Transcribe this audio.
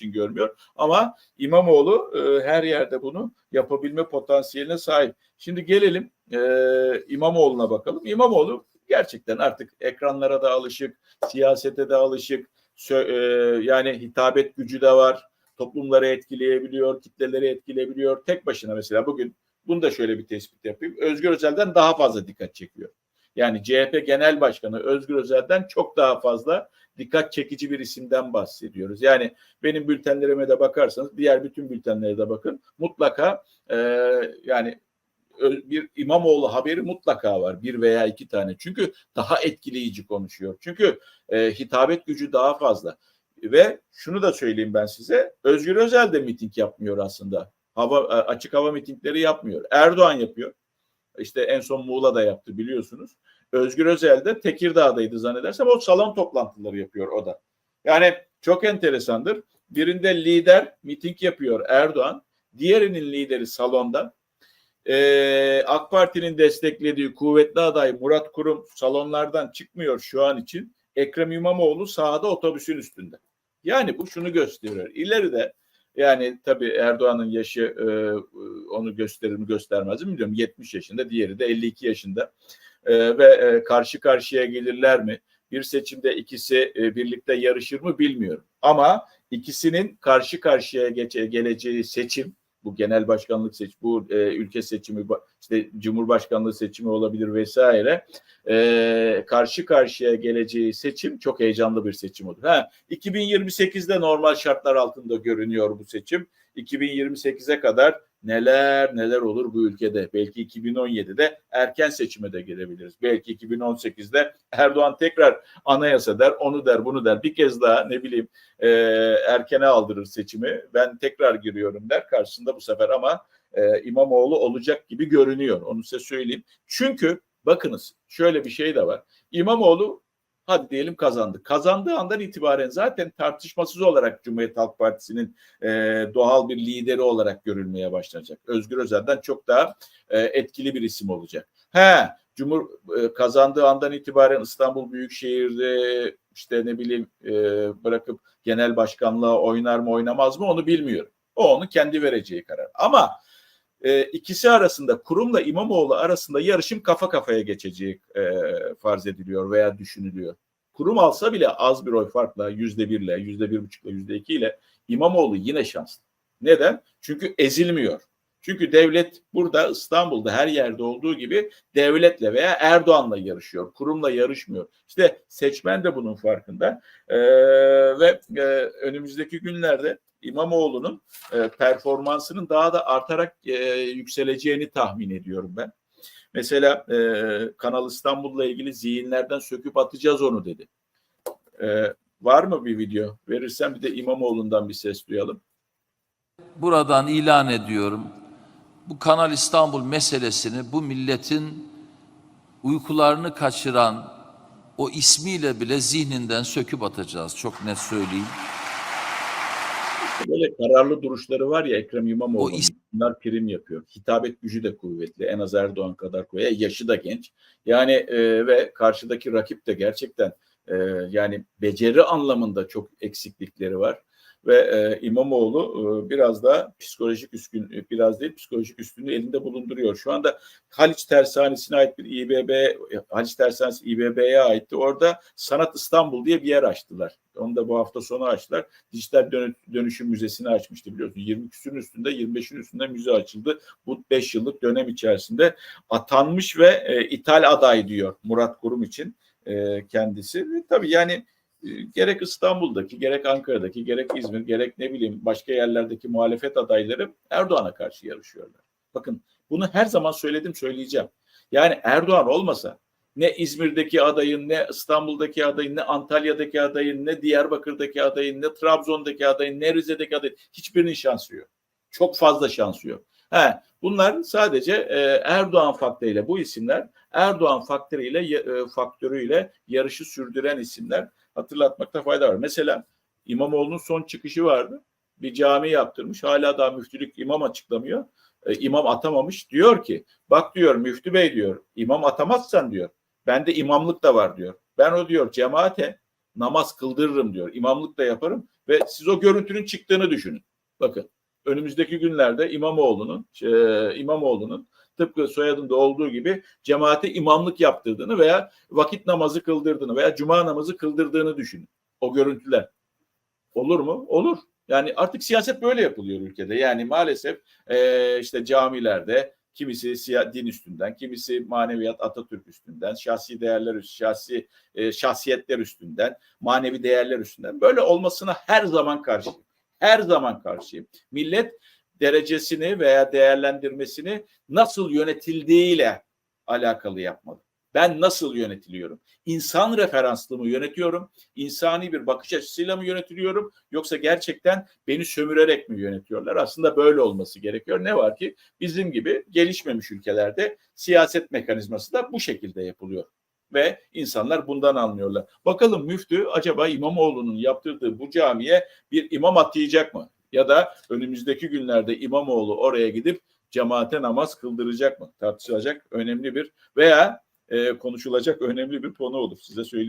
için görmüyor. Ama İmamoğlu e, her yerde bunu yapabilme potansiyeline sahip. Şimdi gelelim e, İmamoğlu'na bakalım. İmamoğlu gerçekten artık ekranlara da alışık, siyasete de alışık. Sö- e, yani hitabet gücü de var. Toplumları etkileyebiliyor, kitleleri etkileyebiliyor. Tek başına mesela bugün bunu da şöyle bir tespit yapayım. Özgür Özel'den daha fazla dikkat çekiyor. Yani CHP Genel Başkanı Özgür Özel'den çok daha fazla dikkat çekici bir isimden bahsediyoruz. Yani benim bültenlerime de bakarsanız diğer bütün bültenlere de bakın. Mutlaka e, yani bir İmamoğlu haberi mutlaka var. Bir veya iki tane. Çünkü daha etkileyici konuşuyor. Çünkü e, hitabet gücü daha fazla. Ve şunu da söyleyeyim ben size. Özgür Özel de miting yapmıyor aslında. Hava açık hava mitingleri yapmıyor. Erdoğan yapıyor. İşte en son Muğla'da yaptı biliyorsunuz. Özgür Özel de Tekirdağ'daydı zannedersem o salon toplantıları yapıyor o da. Yani çok enteresandır. Birinde lider miting yapıyor Erdoğan. Diğerinin lideri salonda. Ee, AK Parti'nin desteklediği kuvvetli aday Murat Kurum salonlardan çıkmıyor şu an için. Ekrem İmamoğlu sahada otobüsün üstünde. Yani bu şunu gösteriyor. İleride yani tabii Erdoğan'ın yaşı e, onu gösterir mi göstermez mi bilmiyorum. 70 yaşında, diğeri de 52 yaşında. E, ve e, karşı karşıya gelirler mi? Bir seçimde ikisi e, birlikte yarışır mı bilmiyorum. Ama ikisinin karşı karşıya geçe, geleceği seçim bu genel başkanlık seç, bu e, ülke seçimi, işte cumhurbaşkanlığı seçimi olabilir vesaire. E, karşı karşıya geleceği seçim çok heyecanlı bir seçim olur. Ha, 2028'de normal şartlar altında görünüyor bu seçim. 2028'e kadar neler neler olur bu ülkede. Belki 2017'de erken seçime de gelebiliriz. Belki 2018'de Erdoğan tekrar anayasa der, onu der, bunu der. Bir kez daha ne bileyim e, erkene aldırır seçimi. Ben tekrar giriyorum der karşısında bu sefer ama e, İmamoğlu olacak gibi görünüyor. Onu size söyleyeyim. Çünkü bakınız şöyle bir şey de var. İmamoğlu hadi diyelim kazandı. Kazandığı andan itibaren zaten tartışmasız olarak Cumhuriyet Halk Partisi'nin e, doğal bir lideri olarak görülmeye başlanacak. Özgür Özel'den çok daha e, etkili bir isim olacak. He, Cumhur e, kazandığı andan itibaren İstanbul Büyükşehir'de işte ne bileyim e, bırakıp genel başkanlığa oynar mı oynamaz mı onu bilmiyorum. O onun kendi vereceği karar. Ama e, ikisi arasında kurumla İmamoğlu arasında yarışım kafa kafaya geçeceği e, farz ediliyor veya düşünülüyor. Kurum alsa bile az bir oy farkla yüzde birle, yüzde bir buçukla, yüzde iki ile İmamoğlu yine şanslı. Neden? Çünkü ezilmiyor. Çünkü devlet burada İstanbul'da her yerde olduğu gibi devletle veya Erdoğan'la yarışıyor. Kurumla yarışmıyor. İşte seçmen de bunun farkında. Ee, ve e, önümüzdeki günlerde İmamoğlu'nun e, performansının daha da artarak e, yükseleceğini tahmin ediyorum ben. Mesela e, Kanal İstanbul'la ilgili zihinlerden söküp atacağız onu dedi. E, var mı bir video? Verirsen bir de İmamoğlu'ndan bir ses duyalım. Buradan ilan ediyorum. Bu Kanal İstanbul meselesini bu milletin uykularını kaçıran o ismiyle bile zihninden söküp atacağız. Çok net söyleyeyim. Böyle kararlı duruşları var ya Ekrem İmamoğlu. O is- Bunlar prim yapıyor. Hitabet gücü de kuvvetli. En az Erdoğan kadar kuvvetli. Yaşı da genç. Yani e, ve karşıdaki rakip de gerçekten e, yani beceri anlamında çok eksiklikleri var. Ve e, İmamoğlu e, biraz da psikolojik üstün, e, biraz değil psikolojik üstünlüğü elinde bulunduruyor. Şu anda Haliç Tersanesi'ne ait bir İBB, Haliç Tersanesi İBB'ye aitti. Orada Sanat İstanbul diye bir yer açtılar. Onu da bu hafta sonu açtılar. Dijital Dönü- Dönüşüm Müzesi'ni açmıştı biliyorsun. 20 küsürün üstünde 25'in üstünde müze açıldı. Bu 5 yıllık dönem içerisinde atanmış ve e, ithal aday diyor Murat Kurum için e, kendisi. Tabii yani e, gerek İstanbul'daki, gerek Ankara'daki, gerek İzmir, gerek ne bileyim başka yerlerdeki muhalefet adayları Erdoğan'a karşı yarışıyorlar. Bakın bunu her zaman söyledim söyleyeceğim. Yani Erdoğan olmasa ne İzmir'deki adayın, ne İstanbul'daki adayın, ne Antalya'daki adayın, ne Diyarbakır'daki adayın, ne Trabzon'daki adayın, ne Rize'deki adayın hiçbirinin şansı yok. Çok fazla şansı yok. He, bunlar sadece e, Erdoğan faktörüyle bu isimler Erdoğan faktörüyle e, faktörüyle yarışı sürdüren isimler hatırlatmakta fayda var. Mesela İmamoğlu'nun son çıkışı vardı. Bir cami yaptırmış. Hala daha müftülük imam açıklamıyor. E, imam atamamış. Diyor ki bak diyor müftü bey diyor imam atamazsan diyor. Bende imamlık da var diyor. Ben o diyor cemaate namaz kıldırırım diyor. İmamlık da yaparım Ve siz o görüntünün çıktığını düşünün. Bakın önümüzdeki günlerde İmamoğlu'nun e, İmamoğlu'nun tıpkı soyadında olduğu gibi cemaate imamlık yaptırdığını veya vakit namazı kıldırdığını veya cuma namazı kıldırdığını düşünün. O görüntüler. Olur mu? Olur. Yani artık siyaset böyle yapılıyor ülkede. Yani maalesef e, işte camilerde kimisi siya, din üstünden, kimisi maneviyat Atatürk üstünden, şahsi değerler, üst- şahsi e, şahsiyetler üstünden, manevi değerler üstünden. Böyle olmasına her zaman karşıyım. Her zaman karşıyım. Millet derecesini veya değerlendirmesini nasıl yönetildiğiyle alakalı yapmalı. Ben nasıl yönetiliyorum? İnsan referanslı mı yönetiyorum? İnsani bir bakış açısıyla mı yönetiliyorum? Yoksa gerçekten beni sömürerek mi yönetiyorlar? Aslında böyle olması gerekiyor. Ne var ki bizim gibi gelişmemiş ülkelerde siyaset mekanizması da bu şekilde yapılıyor. Ve insanlar bundan anlıyorlar. Bakalım müftü acaba İmamoğlu'nun yaptırdığı bu camiye bir imam atayacak mı? Ya da önümüzdeki günlerde İmamoğlu oraya gidip cemaate namaz kıldıracak mı? Tartışılacak önemli bir veya e, konuşulacak önemli bir konu olur. Size söyleyeyim.